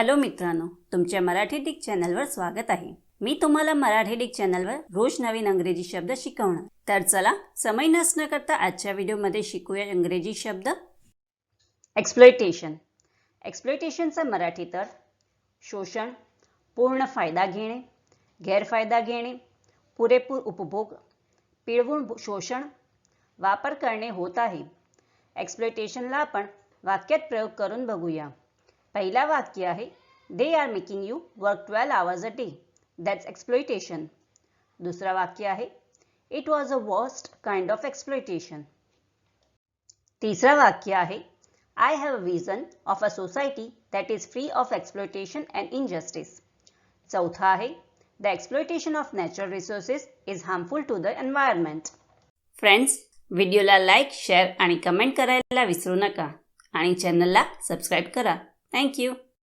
Hello मित्रांनो तुमच्या Marathi Dick चॅनलवर स्वागत आहे. मी तुम्हाला मराठी डिक चॅनलवर रोज नवीन अंग्रेजी शब्द शिकवणार. तर चला समय नसणं करता आजच्या व्हिडिओमध्ये शिकूया इंग्रजी शब्द. एक्सप्लोइटेशन एक्सप्लोइटेशनचा मराठी तर शोषण पूर्ण फायदा घेणे गैरफायदा घेणे पुरेपूर उपभोग पिळवून शोषण वापर करणे होत आहे. एक्सप्लोइटेशनला आपण वाक्यात प्रयोग करून बघूया. पहिला वाक्य आहे they are making you work twelve hours a day that's exploitation दुसरा वाक्य आहे it was a worst kind of exploitation तिसरा वाक्य आहे I have a vision of a society that is free of exploitation and injustice चौथा आहे the exploitation of natural resources is harmful to the environment friends व्हिडिओला like share आणि comment करायला विसरू नका. आणि चॅनलला सबस्क्राईब करा. Thank you.